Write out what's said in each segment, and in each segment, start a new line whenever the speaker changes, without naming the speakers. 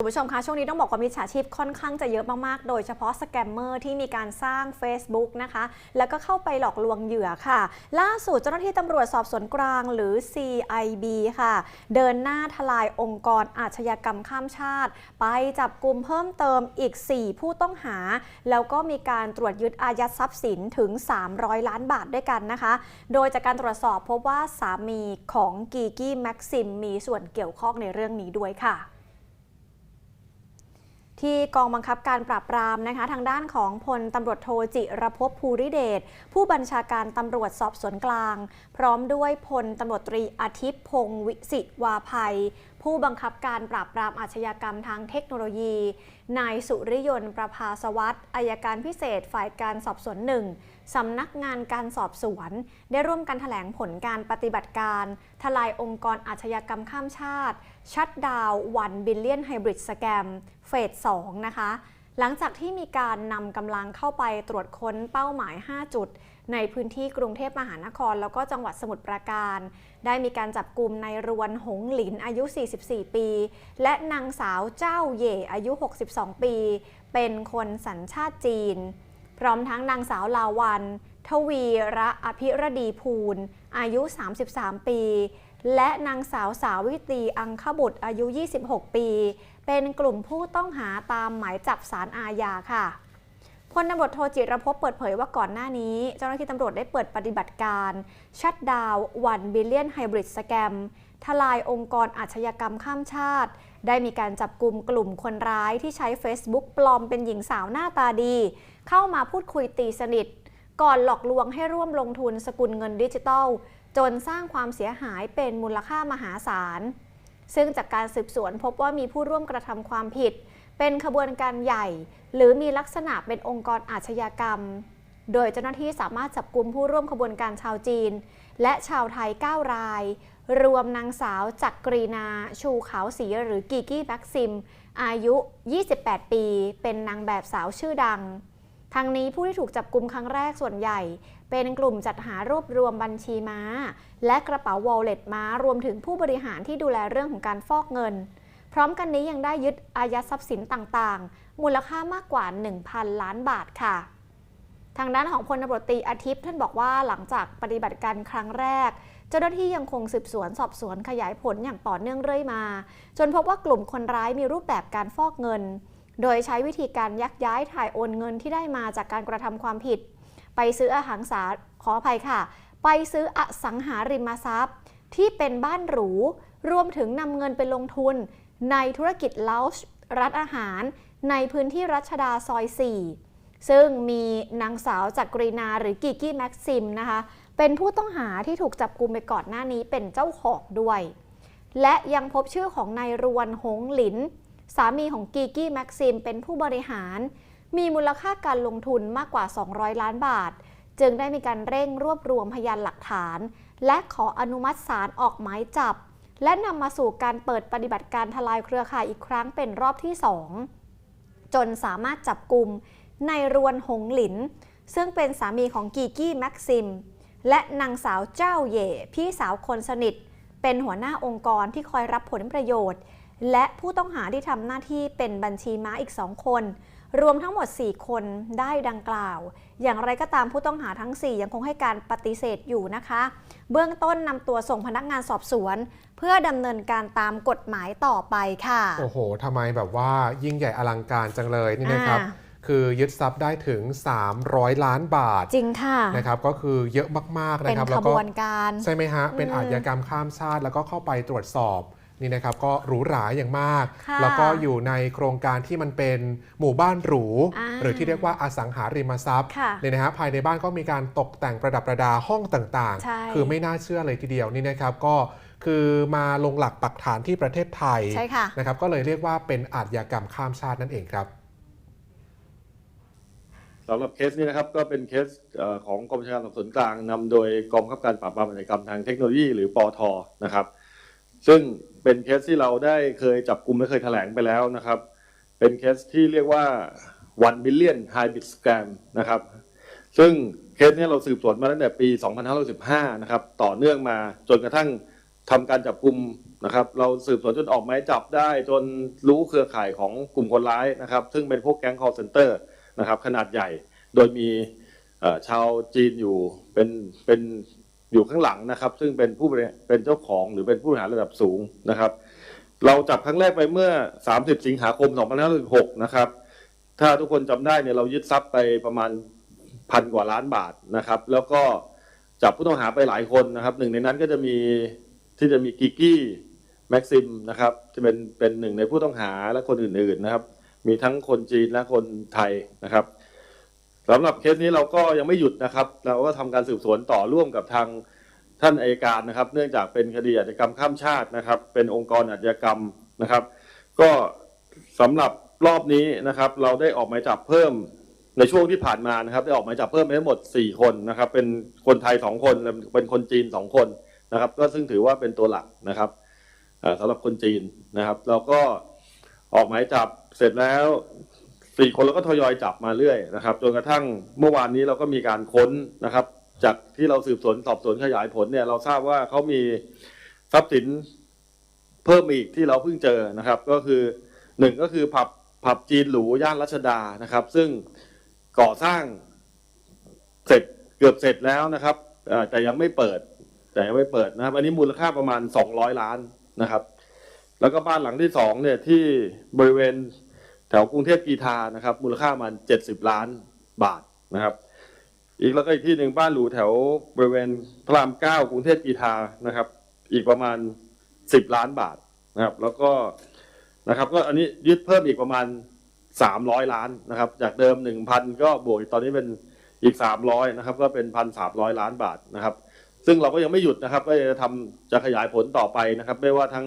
คุณผู้ชมคะช่วงนี้ต้องบอกว่ามิจฉาชีพค่อนข้างจะเยอะมากๆ โดยเฉพาะสแกมเมอร์ที่มีการสร้าง Facebook นะคะ แล้วก็เข้าไปหลอกลวงเหยื่อค่ะ ล่าสุดเจ้าหน้าที่ตำรวจสอบสวนกลางหรือ CIB ค่ะ เดินหน้าทลายองค์กรอาชญากรรมข้ามชาติ ไปจับกลุ่มเพิ่มเติมอีก 4 ผู้ต้องหา แล้วก็มีการตรวจยึดอายัดทรัพย์สินถึง 300 ล้านบาทด้วยกันนะคะ โดยจากการตรวจสอบพบว่าสามีของกีกี้แม็กซิมมีส่วนเกี่ยวข้องในเรื่องนี้ด้วยค่ะ ที่กองบังคับการปราบปรามนะคะ ทางด้านของพลตำรวจโทจิรภพภูริเดชผู้บัญชาการตำรวจสอบสวนกลาง พร้อมด้วยพลตำรวจตรีอาทิตย์พงศ์วิสิตวาภัย ผู้บังคับการปราบปรามอาชญากรรมทางเทคโนโลยี นายสุริยนต์ประภาสวัสดิ์อายการพิเศษฝ่ายการสอบสวนหนึ่งสำนักงานการสอบสวน ได้ร่วมกันแถลงผลการปฏิบัติการ ทลายองค์กรอาชญากรรมข้ามชาติ ชัดดาววันบิลเลียนไฮบริดสแกมเฟส2นะคะ หลังจากที่มีการนำกำลังเข้าไปตรวจค้นเป้าหมาย 5 จุด ในพื้นที่กรุงเทพมหานคร แล้วก็จังหวัดสมุทรปราการ ได้มีการจับกลุ่มนายรวนหงหลินอายุ 44 ปี และนางสาวเจ้าเย่อายุ 62 ปี เป็นคนสัญชาติจีน พร้อมทั้งนางสาวลาวัน ทวีระอภิรดีภูล อายุ 33 ปี และนางสาวสาวิตรีอังคบุตรอายุ 26 ปี เป็นกลุ่มผู้ต้องหาตามหมายจับสารอาญาค่ะ ลตำรวจโทจิรภพเปิดเผยว่าก่อนหน้านี้ เจ้าหน้าที่ตำรวจได้เปิดปฏิบัติการชัดดาววันบิลเลียนไฮบริดสแกมทลายองค์กรอาชญากรรมข้ามชาติ ได้มีการจับกลุ่มกลุ่มคนร้ายที่ใช้ Facebook ปลอมเป็นหญิงสาวหน้าตาดี เข้ามาพูดคุยตีสนิท ก่อนหลอกลวงให้ร่วมลงทุนสกุลเงินดิจิทัล จนสร้างความเสียหายเป็นมูลค่ามหาศาล ซึ่งจากการสืบสวนพบว่ามีผู้ร่วมกระทำความผิด เป็นขบวนการใหญ่ หรือมีลักษณะเป็นองค์กรอาชญากรรม โดยเจ้าหน้าที่สามารถจับกลุ่มผู้ร่วมขบวนการชาวจีน และชาวไทย 9 ราย รวมนางสาวจักกรีนา ชูขาวสีหรือกีกี้แบ็กซิม อายุ 28 ปี เป็นนางแบบสาวชื่อดังทางนี้ผู้ที่ถูกจับกลุ่มครั้งแรกส่วนใหญ่ เป็นกลุ่มจัดหารวบรวมบัญชีม้า และกระเป๋าวอลเล็ตม้ารวมถึงผู้บริหารที่ดูแลเรื่องของการฟอกเงิน พร้อมกันนี้ยังได้ยึดอายัดทรัพย์สินต่างๆ มูลค่ามากกว่า 1,000 ล้านบาทค่ะ ทางด้านของพลตำรวจตีอาทิตย์ท่านบอกว่าหลังจากปฏิบัติการครั้งแรก เจ้าหน้าที่ยังคงสืบสวนสอบสวนขยายผลอย่างต่อเนื่องเรื่อยมา จนพบว่ากลุ่มคนร้ายมีรูปแบบการฟอกเงิน โดยใช้วิธีการยักย้ายถ่ายโอนเงินที่ได้มาจากการกระทำความผิด ไปซื้ออาหารสาขออภัยค่ะ ไปซื้ออสังหาริมทรัพย์ ที่เป็นบ้านหรูรวมถึงนำเงินไปลงทุน ในธุรกิจเลาส์ร้านอาหาร ในพื้นที่รัชดาซอย 4 ซึ่งมีนางสาวจักรีนาหรือกิกกี้แม็กซิมนะคะ เป็นผู้ต้องหาที่ถูกจับกุมไปก่อนหน้านี้เป็นเจ้าของด้วย และยังพบชื่อของนายรวนหงหลิน สามีของกีกี้แม็กซิมเป็นผู้บริหาร มีมูลค่าการลงทุนมากกว่า 200 ล้านบาท จึงได้มีการเร่งรวบรวมพยานหลักฐาน และขออนุมัติศาลออกหมายจับ และนำมาสู่การเปิดปฏิบัติการทลายเครือข่ายอีกครั้งเป็นรอบที่ 2 จนสามารถจับกลุ่มนายรวนหงหลิน ซึ่งเป็นสามีของกีกี้แม็กซิม และนางสาวเจ้าเย่พี่สาวคนสนิท เป็นหัวหน้าองค์กรที่คอยรับผลประโยชน์ และผู้ต้องหาที่ทำหน้าที่เป็นบัญชีม้าอีก2คน รวมทั้งหมด 4 คนได้ดังกล่าว อย่างไรก็ตามผู้ต้องหาทั้ง 4 ยังคงให้การปฏิเสธอยู่นะคะ เบื้องต้นนำตัวส่งพนักงานสอบสวน เพื่อดำเนินการตามกฎหมายต่อไปค่ะ
โอ้โหทำไมแบบว่ายิ่งใหญ่อลังการจังเลยนี่นะครับ
อ่า
คือยึดทรัพย์ได้ถึง 300 ล้านบาท
จริงค่ะ
นะครับก็คือเยอะมากๆ
เป็น
นะครับ
ข
แล้ว
บ
ก็
วนการ
ใช่ไหมฮะเป็น
อืม
อาชญากรรมข้ามชาติแล้วก็เข้าไปตรวจสอบ นี่นะครับก็หรูหราอย่างมาก
ค่ะ
แล้วก็อยู่ในโครงการที่มันเป็นหมู่บ้านหรู
อ่า
หรือที่เรียกว่าอสังหาริมทรัพย์
ค่ะ
เนี่ยนะฮะภายในบ้านก็มีการตกแต่งประดับประดาห้องต่าง
ใช่
ๆ คือไม่น่าเชื่อเลยทีเดียวนี่นะครับก็คือมาลงหลักปักฐานที่ประเทศไทย
ใช่ค่ะ
นะครับก็เลยเรียกว่าเป็นอาชญากรรมข้ามชาตินั่นเองครับ
สำหรับเคสนี้นะครับก็เป็นเคสเอ่อของกรมชาการสอบสวนกลางนำโดยกองบังคับการปราบปรามอาชญากรรมทางเทคโนโลยีหรือปอทนะครับ ซึ่งเป็นเคสที่เราได้เคยจับกลุ่มและเคยแถลงไปแล้วนะครับ เป็นเคสที่เรียกว่า1 billion hybrid scam นะครับ ซึ่งเคสนี้เราสืบสวนมาตั้งแต่ปี 2515 นะครับ ต่อเนื่องมาจนกระทั่งทำการจับกลุ่มนะครับ เราสืบสวนจนออกหมายจับได้ จนรู้เครือข่ายของกลุ่มคนร้ายนะครับ ซึ่งเป็นพวกแก๊ง call center นะครับ ขนาดใหญ่ โดยมีชาวจีนอยู่เป็นเป็น อยู่ข้างหลังนะครับ ซึ่งเป็นผู้เป็นเจ้าของหรือเป็นผู้บริหารระดับสูงนะครับ เราจับครั้งแรกไปเมื่อ 30 สิงหาคม 2566 นะครับ ถ้าทุกคนจำได้เนี่ยเรายึดทรัพย์ไปประมาณพันกว่าล้านบาทนะครับ แล้วก็จับผู้ต้องหาไปหลายคนนะครับ หนึ่งในนั้นก็จะมีที่จะมีกิกกี้แม็กซิมนะครับจะเป็นเป็นหนึ่งในผู้ต้องหาและคนอื่นๆนะครับ มีทั้งคนจีนและคนไทยนะครับ สำหรับเคสนี้เราก็ยังไม่หยุดนะครับ เราก็ทำการสืบสวนต่อร่วมกับทางท่านอายการนะครับ เนื่องจากเป็นคดีอาชญากรรมข้ามชาตินะครับ เป็นองค์กรอาชญากรรมนะครับ ก็สำหรับรอบนี้นะครับ เราได้ออกหมายจับเพิ่มในช่วงที่ผ่านมานะครับ ได้ออกหมายจับเพิ่มไปทั้งหมด 4 คนนะครับ เป็นคนไทย 2 คนและเป็นคนจีน 2 คนนะครับ ก็ซึ่งถือว่าเป็นตัวหลักนะครับเอ่อสำหรับคนจีนนะครับ เราก็ออกหมายจับเสร็จแล้ว 4คนเราก็ทยอยจับมาเรื่อยนะครับจนกระทั่งเมื่อวานนี้เราก็มีการค้นนะครับ จากที่เราสืบสวนสอบสวนขยายผลเนี่ยเราทราบว่าเขามีทรัพย์สินเพิ่มอีกที่เราเพิ่งเจอนะครับ ก็คือหนึ่งก็คือผับผับจีนหรูย่านรัชดานะครับ ซึ่งก่อสร้างเสร็จเกือบเสร็จแล้วนะครับแต่ยังไม่เปิด แต่ยังไม่เปิดนะครับ อันนี้มูลค่าประมาณ 200 ล้านนะครับ แล้วก็บ้านหลังที่สองเนี่ยที่บริเวณ แถวกรุงเทพกีทานะครับ มูลค่าประมัน70ล้านบาทนะครับ อีกแล้วก็อีกที่หนึ่งบ้านหรูแถวบริเวณพระรามเก้ากรุงเทพกีทานะครับ อีกประมาณ10ล้านบาทนะครับ แล้วก็นะครับ ก็อันนี้ยึดเพิ่มอีกประมาณ300ล้านนะครับ จากเดิม1,000ก็บวกตอนนี้เป็นอีก300นะครับ ก็เป็น1,300ล้านบาทนะครับ ซึ่งเราก็ยังไม่หยุดนะครับ ก็จะทำจะขยายผลต่อไปนะครับ ไม่ว่าทั้ง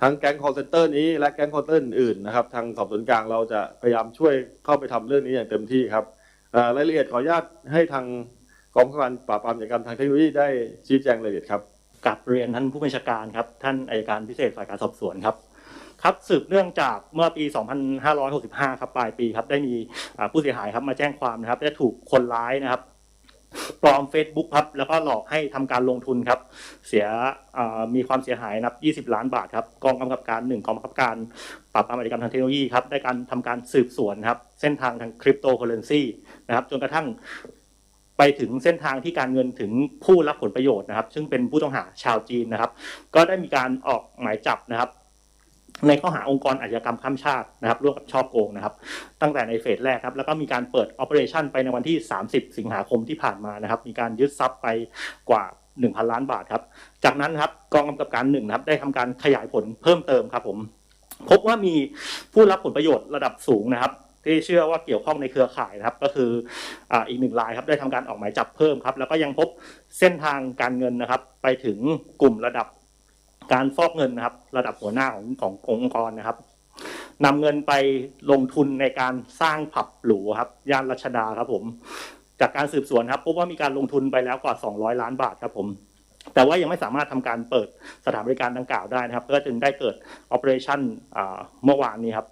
ทั้งแก๊ง call center นี้และแก๊ง call center อื่นนะครับทางสอบสวนกลางเราจะพยายามช่วยเข้าไปทำเรื่องนี้อย่างเต็มที่ครับรายละเอียดขออนุญาตให้ทางกองการปราบปรามอาชญากรรมทางเทคโนโลยีได้ชี้แจงรายละเอียดครับ
กับเรียนท่านผู้บัญชาการครับท่านอายการพิเศษฝ่ายการสอบสวนครับครับสืบเนื่องจากเมื่อปี 2565 ครับปลายปีครับได้มีผู้เสียหายครับมาแจ้งความนะครับได้ถูกคนร้ายนะครับ ปลอม Facebook ครับแล้วก็หลอกให้ทำการลงทุนครับ เสียมีความเสียหายนับ 20 ล้านบาทครับกองกำกับการหนึ่งกองกำกับการปราบปรามอาชญากรรมทางเทคโนโลยีครับได้การทำการสืบสวนครับเส้นทางทางคริปโตเคอเรนซีนะครับจนกระทั่งไปถึงเส้นทางที่การเงินถึงผู้รับผลประโยชน์นะครับ ซึ่งเป็นผู้ต้องหาชาวจีนนะครับ ก็ได้มีการออกหมายจับนะครับ ในข้อหาองค์กรอาชญากรรมข้ามชาตินะครับร่วมกับช่อโกงนะครับ ตั้งแต่ในเฟสแรกครับแล้วก็มีการเปิด Operation ไปในวันที่ 30 สิงหาคมที่ผ่านมานะครับ มีการยึดทรัพย์ไปกว่า 1,000 ล้านบาทครับ จากนั้นครับกองกำกับการหนึ่งนะครับได้ทำการขยายผลเพิ่มเติมครับผม พบว่ามีผู้รับผลประโยชน์ระดับสูงนะครับที่เชื่อว่าเกี่ยวข้องในเครือข่ายนะครับ ก็คืออีกหนึ่งรายครับได้ทำการออกหมายจับเพิ่มครับ แล้วก็ยังพบเส้นทางการเงินนะครับ ไปถึงกลุ่มระดับ การฟอกเงินนะครับ ระดับหัวหน้าของขององค์กรนะครับนำเงินไปลงทุนในการสร้างผับหรูครับย่านรัชดาครับ ผม จากการสืบสวนครับพบว่ามีการลงทุนไปแล้วกว่า 200 ล้านบาทครับ ผม แต่ว่ายังไม่สามารถทำการเปิดสถานบริการดังกล่าวได้นะครับ ก็จึงได้เกิด operation อ่าเมื่อวานนี้ครับ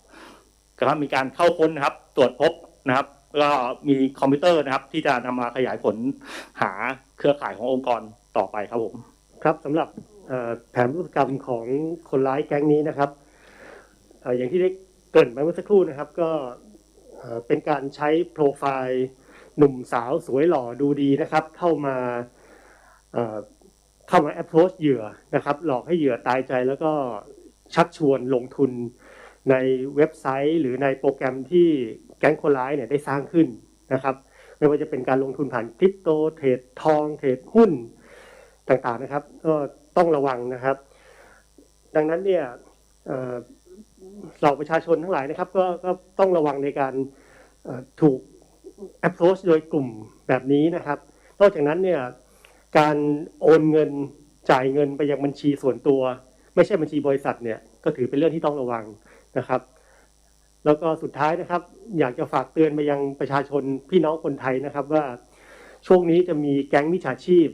ก็มีการเข้าค้นนะครับ ตรวจพบนะครับก็มีคอมพิวเตอร์นะครับ ที่จะนำมาขยายผลหาเครือข่ายขององค์กรต่อไปครับผม
ครับสำหรับ แผนพฤติกรรมของคนร้ายแก๊งนี้นะครับออย่างที่ได้เกริ่นไปเมื่อสักครู่นะครับ ก็เป็นการใช้โปรไฟล์หนุ่มสาวสวยหล่อดูดีนะครับ เข้ามาเอ่อเข้ามา approach เหยื่อนะครับ หลอกให้เหยื่อตายใจแล้วก็ชักชวนลงทุนในเว็บไซต์ หรือในโปรแกรมที่แก๊งคนร้ายเนี่ยได้สร้างขึ้นนะครับ ไม่ว่าจะเป็นการลงทุนผ่านคริปโตเทรดทองเทรดหุ้นต่างๆนะครับก็ ต้องระวังนะครับ ดังนั้นเนี่ยเราประชาชนทั้งหลายนะครับก็ก็ต้องระวังในการถูก approach โดยกลุ่มแบบนี้นะครับ นอกจากนั้นเนี่ยการโอนเงินจ่ายเงินไปยังบัญชีส่วนตัว ไม่ใช่บัญชีบริษัทเนี่ยก็ถือเป็นเรื่องที่ต้องระวังนะครับ แล้วก็สุดท้ายนะครับ อยากจะฝากเตือนไปยังประชาชนพี่น้องคนไทยนะครับว่าช่วงนี้จะมีแก๊งมิจฉาชีพ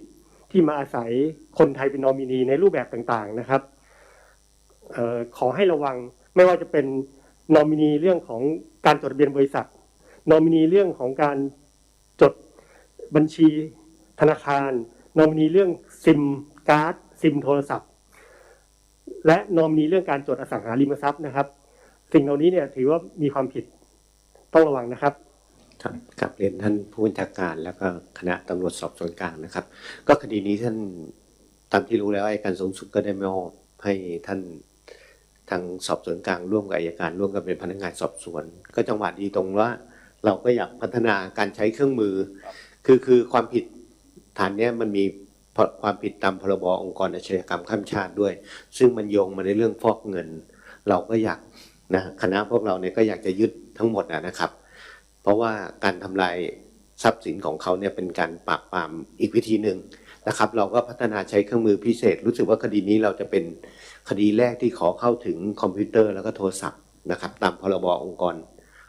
ที่มาอาศัยคนไทยเป็นนอมินีในรูปแบบต่างๆนะครับออขอให้ระวังไม่ว่าจะเป็นนอมินีเรื่องของการจดทะเบียนบริษัทนอมินีเรื่องของการจดบัญชีธนาคารนอมินีเรื่องซิมการ์ดซิมโทรศัพท์ และนอมินีเรื่องการจดอสังหาริมทรัพย์นะครับ สิ่งเหล่านี้เนี่ยถือว่ามีความผิดต้องระวังนะครับ
ครับกับเรียนท่านผู้บัญชาการแล้วก็คณะตำรวจสอบสวนกลางนะครับ ก็คดีนี้ท่านตามที่รู้แล้วอัยการสูงสุดก็ได้มอบให้ท่านทางสอบสวนกลางร่วมกับอัยการร่วมกันเป็นพนักงานสอบสวน ก็จังหวะดีตรงว่าเราก็อยากพัฒนาการใช้เครื่องมือ คือคือความผิดฐานเนี้ยมันมีความผิดตามพรบองค์กรอาชญากรรมข้ามชาติด้วย ซึ่งมันโยงมาในเรื่องฟอกเงิน เราก็อยากนะคณะพวกเราเนี่ยก็อยากจะยึดทั้งหมดนะครับ เพราะว่าการทำลายทรัพย์สินของเขาเนี่ยเป็นการปราบปรามอีกวิธีหนึ่งนะครับ เราก็พัฒนาใช้เครื่องมือพิเศษ รู้สึกว่าคดีนี้เราจะเป็นคดีแรกที่ขอเข้าถึงคอมพิวเตอร์แล้วก็โทรศัพท์นะครับ ตามพรบองค์กร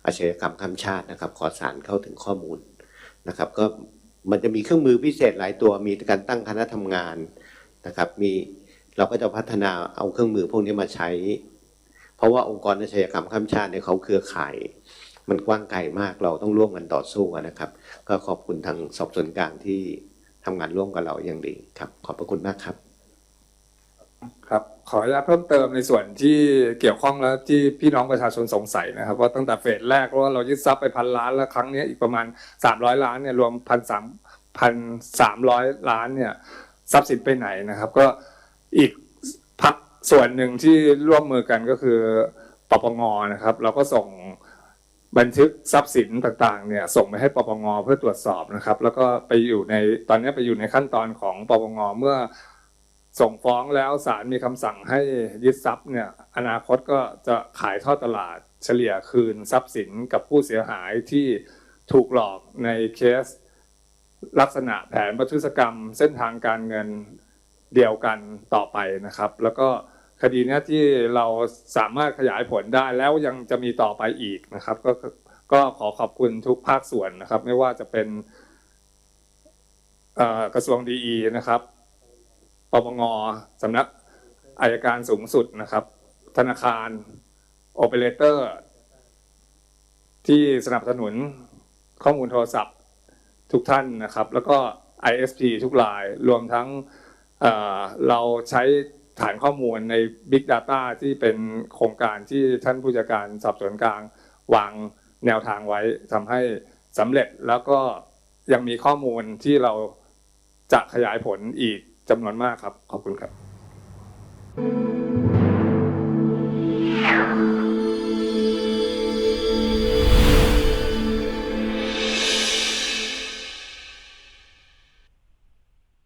อาชญากรรมข้ามชาตินะครับ ขอสารเข้าถึงข้อมูลนะครับ ก็มันจะมีเครื่องมือพิเศษหลายตัว มีการตั้งคณะทำงานนะครับ มีเราก็จะพัฒนาเอาเครื่องมือพวกนี้มาใช้ เพราะว่าองค์กรอาชญากรรมข้ามชาติเนี่ยเขาเครือข่าย มันกว้างไกลมากเราต้องร่วมกันต่อสู้นะครับ ก็ขอบคุณทางสอบสวนกลางที่ทำงานร่วมกับเราอย่างดีครับ ขอบพระคุณมากครับ
ครับ ขออนุญาตเพิ่มเติมในส่วนที่เกี่ยวข้องแล้วที่พี่น้องประชาชนสงสัยนะครับ ว่าตั้งแต่เฟสแรกว่าเรายึดทรัพย์ไปพันล้านแล้วครั้งนี้อีกประมาณ 300 ล้านเนี่ยรวมพันสามพันสามร้อยล้านเนี่ยทรัพย์สินไปไหนนะครับ ก็อีกพักส่วนหนึ่งที่ร่วมมือกันก็คือปปงนะครับ เราก็ส่ง บันทึกทรัพย์สินต่างๆเนี่ยส่งไปให้ปปงเพื่อตรวจสอบนะครับ แล้วก็ไปอยู่ในตอนนี้ไปอยู่ในขั้นตอนของปปงเมื่อส่งฟ้องแล้วศาลมีคำสั่งให้ยึดทรัพย์เนี่ยอนาคตก็จะขายทอดตลาดเฉลี่ยคืนทรัพย์สินกับผู้เสียหายที่ถูกหลอกในเคส ลักษณะแผนประทุษกรรม เส้นทางการเงินเดียวกันต่อไปนะครับ แล้วก็ คดีนี้ที่เราสามารถขยายผลได้แล้วยังจะมีต่อไปอีกนะครับ ก็ก็ขอขอบคุณทุกภาคส่วนนะครับ ไม่ว่าจะเป็นกระทรวงดีนะครับปปงสำนักอายการสูงสุดนะครับ ธนาคารโอเปอเรเตอร์ที่สนับสนุนข้อมูลโทรศัพท์ทุกท่านนะครับ แล้วก็ ISP ทุกรายรวมทั้งเเราใช้ ฐานข้อมูลใน Big Data ที่เป็นโครงการที่ท่านผู้จัดการสอบสวนกลางวางแนวทางไว้ทำให้สำเร็จแล้วก็ยังมีข้อมูลที่เราจะขยายผลอีกจำนวนมากครับ ขอบคุณครับ